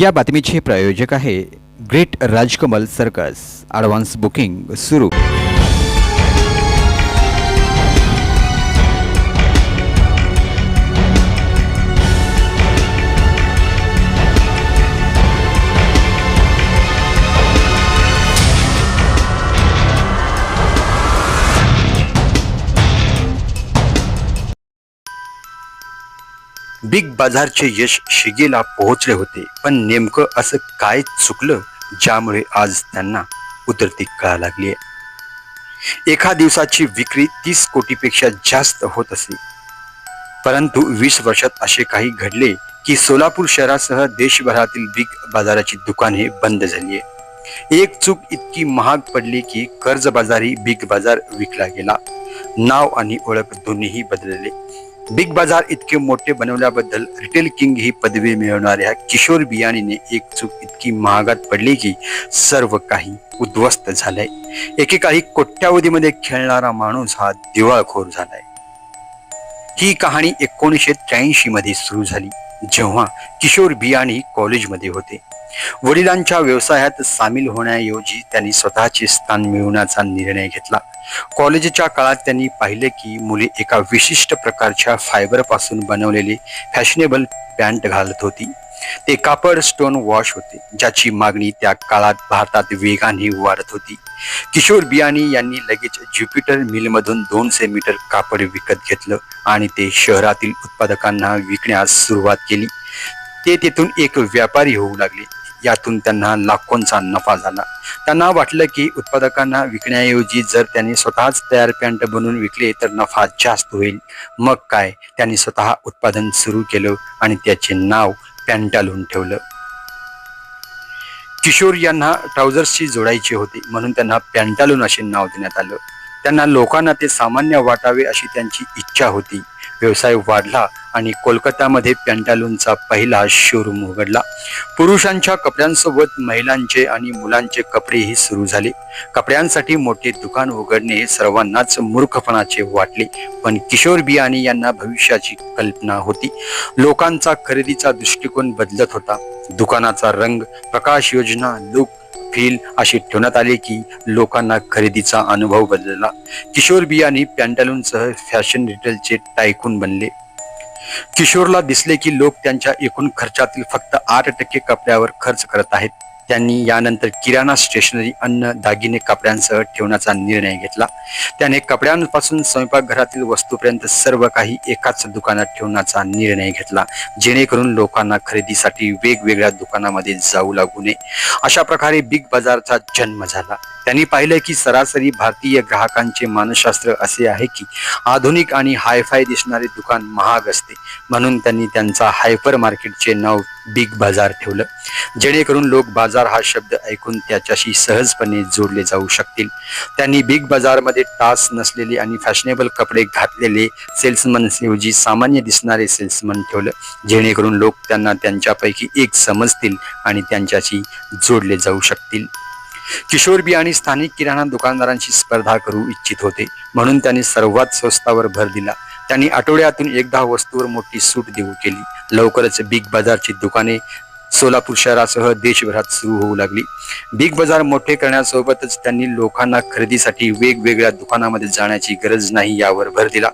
या बातमीचे प्रायोजक आहे great Rajkamal circus. Advance booking सुरू. बिग बाजारचे यश शिगेला पोहोचले होते. पण नेमकं असं काय चुकलं ज्यामुळे आज त्यांना उतरती कळा लागली एका दिवसाची विक्री तीस कोटीपेक्षा जास्त होत असे. परंतु वीस वर्षात असे काही घडले की सोलापूर शहरासह देशभरातील बिग बाजाराची दुकाने बंद झाली एक चूक इतकी महाग पडली की कर्जबाजारी बिग बाजार विकला गेला. नाव आणि ओळख दोन्हीही बदलले. बिग बाजार इतके मोठे बनवल्याबद्दल रिटेल किंग ही पदवी मिळवणाऱ्या किशोर बियाणीने एक चूक इतकी महागात पडली की सर्व काही उद्ध्वस्त झालंय. एकेकाळी कोट्यावधीमध्ये खेळणारा माणूस हा दिवाळखोर झालाय. ही कहाणी एकोणीसशे त्र्याऐंशी मध्ये सुरू झाली जेव्हा किशोर बियाणी कॉलेजमध्ये होते. वडिलांच्या व्यवसायात सामील होण्याऐवजी त्यांनी स्वतःचे स्थान मिळवण्याचा निर्णय घेतला. कॉलेजच्या काळात त्यांनी पाहिले की मुले एका विशिष्ट प्रकारच्या फायबरपासून बनवलेले फॅशनेबल पॅन्ट घालत होती. ते कापड स्टोन वॉश होते ज्याची मागणी त्या काळात भारतात वेगाने वाढत होती. किशोर बियाणी यांनी लगेच ज्युपिटर मिलमधून दोनशे मीटर कापड विकत घेतलं आणि ते शहरातील उत्पादकांना विकण्यास सुरुवात केली. ते तेथून एक व्यापारी होऊ लागले. यातून त्यांना लाखोंचा नफा झाला. त्यांना वाटलं की उत्पादकांना विकण्याऐवजी जर त्यांनी स्वतःच तयार पॅन्ट बनवून विकले तर नफा जास्त होईल. मग काय? त्यांनी स्वतः उत्पादन सुरू केलं आणि त्याचे नाव पॅन्टालून ठेवलं. किशोर यांना ट्राउझर्सशी जोडायचे होते म्हणून त्यांना पॅन्टालून असे नाव देण्यात आलं. त्यांना लोकांना ते सामान्य वाटावे अशी त्यांची इच्छा होती. व्यवसाय वाढला आणि कोलकातामध्ये पॅन्टालूनचा पहिला शोरूम उघडला. पुरुषांच्या कपड्यांसोबत महिलांचे आणि मुलांचे कपडेही सुरू झाले. कपड्यांसाठी मोठे दुकान उघडणे हे सर्वांनाच मूर्खपणाचे वाटले पण किशोर बियाणी यांना भविष्याची कल्पना होती. लोकांचा खरेदीचा दृष्टिकोन बदलत होता. दुकानाचा रंग प्रकाश योजना लुक फील अशी ठेवण्यात आले की लोकांना खरेदीचा अनुभव बदलला. किशोर बियाणी पॅन्टालूनसह फॅशन रिटेलचे टायकून बनले. किशोरला दिसले की लोक त्यांच्या एकूण खर्चातील फक्त आठ टक्के कपड्यावर खर्च करत आहेत. त्यांनी यानंतर किराणा स्टेशनरी अन्न दागिने कपड्यांसह ठेवण्याचा निर्णय घेतला. त्याने कपड्यांपासून स्वयंपाकघरातील वस्तूपर्यंत सर्व काही एकाच दुकानात ठेवण्याचा निर्णय घेतला जेणेकरून लोकांना खरेदीसाठी वेगवेगळ्या दुकानामध्ये जाऊ लागू नये. अशा प्रकारे बिग बाजारचा जन्म झाला. त्यांनी पाहिलं की सरासरी भारतीय ग्राहकांचे मानसशास्त्र असे आहे की आधुनिक आणि हायफाय दिसणारे दुकान महाग असते. म्हणून त्यांनी त्यांचा हायपर मार्केटचे नाव बिग बाजार ठेवलं. जेणेकरून लोक बाजार हा शब्द ऐकून त्याच्याशी सहजपणे जोडले जाऊ शकतील. त्यांनी बिग बाजारमध्ये टास नसलेले आणि फॅशनेबल कपडे घातलेले सेल्समन ऐवजी सामान्य दिसणारे सेल्समन ठेवलं. जेणेकरून लोक त्यांना त्यांच्यापैकी एक समजतील आणि त्यांच्याशी जोडले जाऊ शकतील. किशोर बी आणि स्थानिक किराणा दुकानदारांशी स्पर्धा करू इच्छित होते. म्हणून त्यांनी सर्वात स्वस्तावर भर दिला. त्यांनी आठवड्यातून एकदा वस्तूवर मोठी सूट देऊ केली. लवकरच बिग बाजारची दुकाने सोलापूर शहरासह देशभरात सुरू होऊ लागली. बिग बाजार मोठे करण्यासोबतच त्यांनी लोकांना खरेदीसाठी वेगवेगळ्या दुकानामध्ये जाण्याची गरज नाही यावर भर दिला.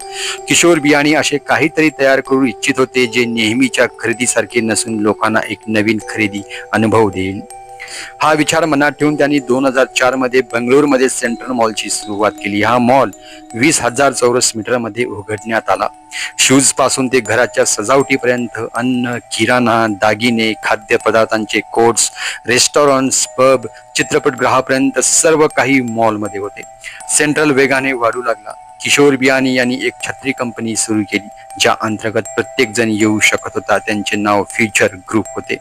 किशोर बियाणे असे काहीतरी तयार करू इच्छित होते जे नेहमीच्या खरेदीसारखे नसून लोकांना एक नवीन खरेदी अनुभव देईल. हा विचार मनात ठेवून त्यांनी दोन हजार चारमध्ये बंगलोरमध्ये सेंट्रल मॉलची सुरुवात केली. हा मॉल वीस हजार चौरस मीटरमध्ये उघडण्यात आला. शूजपासून ते घराच्या सजावटीपर्यंत अन्न किराणा दागिने खाद्यपदार्थांचे कोट्स रेस्टॉरंट्स पब चित्रपटगृहापर्यंत सर्व काही मॉलमध्ये होते. सेंट्रल वेगाने वाढू लागला. किशोर बियानी यांनी एक छत्री कंपनी सुरू केली ज्या अंतर्गत प्रत्येक जण येऊ शकत होता. त्यांचे नाव फ्युचर ग्रुप होते.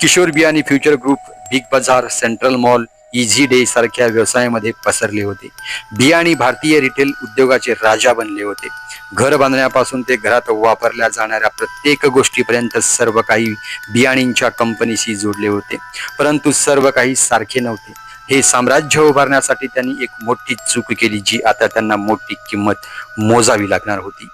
Kishore Biyani future group big bazaar central mall easy day सारख्या व्यवसायामध्ये पसरले होते. बियाणी भारतीय रिटेल उद्योगाचे राजा बनले होते. घर बांधण्यापासून ते घरात वापरल्या जाणाऱ्या प्रत्येक गोष्टीपर्यंत सर्व काही बियाणींच्या कंपनीशी जोडले होते. परंतु सर्व काही सारखे नव्हते. हे साम्राज्य उभारण्यासाठी त्यांनी एक मोठी चूक केली जी आता त्यांना मोठी किंमत मोजावी लागणार होती.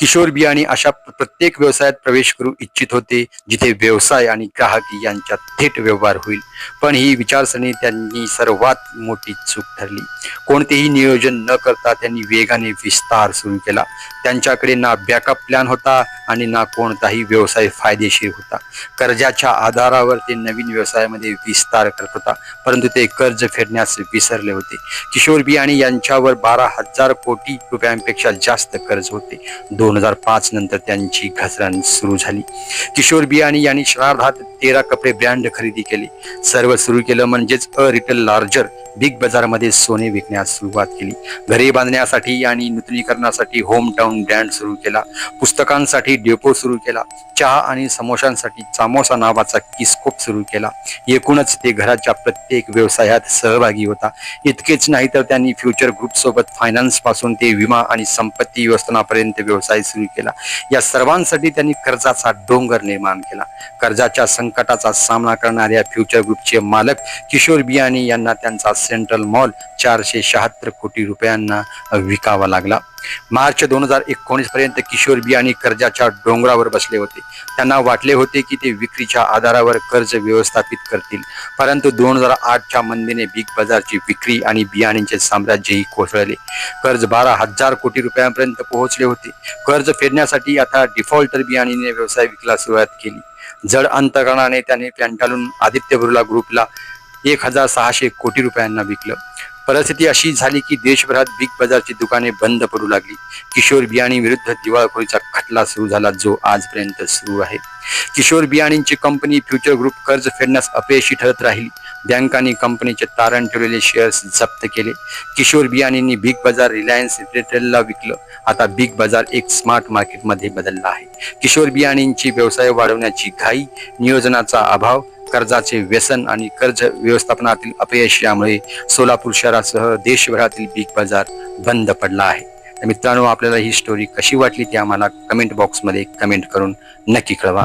किशोर बियाणे अशा प्रत्येक व्यवसायात प्रवेश करू इच्छित होते जिथे व्यवसाय आणि ग्राहक यांच्यात थेट व्यवहार होईल. पण ही विचारसरणी त्यांनी सर्वात मोठी चूक ठरली. कोणतेही नियोजन न करता त्यांनी वेगाने विस्तार सुरू केला. त्यांच्याकडे ना बॅकअप प्लॅन होता आणि ना कोणताही व्यवसाय फायदेशीर होता. कर्जाच्या आधारावर ते नवीन व्यवसायामध्ये विस्तार करत होता. परंतु ते कर्ज फेडण्यास विसरले होते. किशोर बियाणी यांच्यावर बारा हजार कोटी रुपयांपेक्षा जास्त कर्ज होते. दोन हजार पाच नंतर त्यांची घसरण सुरू झाली. किशोर बियाणी यांनी श्रार्धात तेरा कपडे ब्रँड खरेदी केले. सर्व सुरू केलं म्हणजेच अ रिटेल लार्जर बिग बाजारमध्ये सोने विकण्यास सुरुवात केली. घरे बांधण्यासाठी आणि नूतनीकरणासाठी होम टाउन ब्रँड सुरू केला. पुस्तकांसाठी डेपो सुरू केला. चहा आणि समोशांसाठी चामोसा नावाचा किस्कोप सुरू केला. एकूणच ते घराच्या प्रत्येक व्यवसायात सहभागी होता. इतकेच नाही तर त्यांनी फ्युचर ग्रुप सोबत फायनान्सपासून ते विमा आणि संपत्ती व्यवस्थापनापर्यंत व्यवसाय सुरू केला. या सर्वांसाठी त्यांनी कर्जाचा डोंगर निर्माण केला. कर्जाच्या संकटाचा सामना करणाऱ्या फ्युचर ग्रुपचे मालक किशोर बियाणी यांना त्यांचा सेंट्रल मॉल चारशे शहात्तर कोटी रुपयांना विकावा लागला. मार्च दोन हजार एकोणीस पर्यंत किशोर बियाणी कर्जाच्या डोंगरावर बसले होते. त्यांना वाटले होते की ते विक्रीच्या आधारावर कर्ज व्यवस्थापित करतील. परंतु दोन हजार आठच्या मंदीने बिग बाजारची विक्री आणि बियाणींचे साम्राज्यही कोसळले. कर्ज बारा हजार कोटी रुपयांपर्यंत पोहोचले होते. कर्ज फेडण्यासाठी आता डिफॉल्टर बियाणीने व्यवसाय विकला सुरुवात केली. जड अंतकरणाने त्याने पॅन्टालून आदित्य बिर्ला ग्रुपला एक हजार सहाशे कोटी रुपयांना विकलं. परिस्थिती अशी झाली की देशभरात बिग बाजारची दुकाने बंद पडू लागली. किशोर बियाणी विरुद्ध दिवाळखोरीचा खटला सुरू झाला जो आजपर्यंत सुरू आहे. किशोर बियाणींची कंपनी फ्युचर ग्रुप कर्ज फेडण्यास अपयशी ठरत राहिली. बँकांनी कंपनीचे तारण ठेवलेले शेअर्स जप्त केले. किशोर बियाणींनी बिग बाजार रिलायन्स रिटेलला विकलं. आता बिग बाजार एक स्मार्ट मार्केटमध्ये बदलला आहे. किशोर बियाणींची व्यवसाय वाढवण्याची घाई नियोजनाचा अभाव कर्जाचे व्यसन आणि कर्ज व्यवस्थापनातील अपयश यामुळे सोलापूर शहरासह देशभरातील बिग बाजार बंद पडला आहे. तर मित्रांनो आपल्याला ही स्टोरी कशी वाटली ती आम्हाला कमेंट बॉक्समध्ये कमेंट करून नक्की कळवा.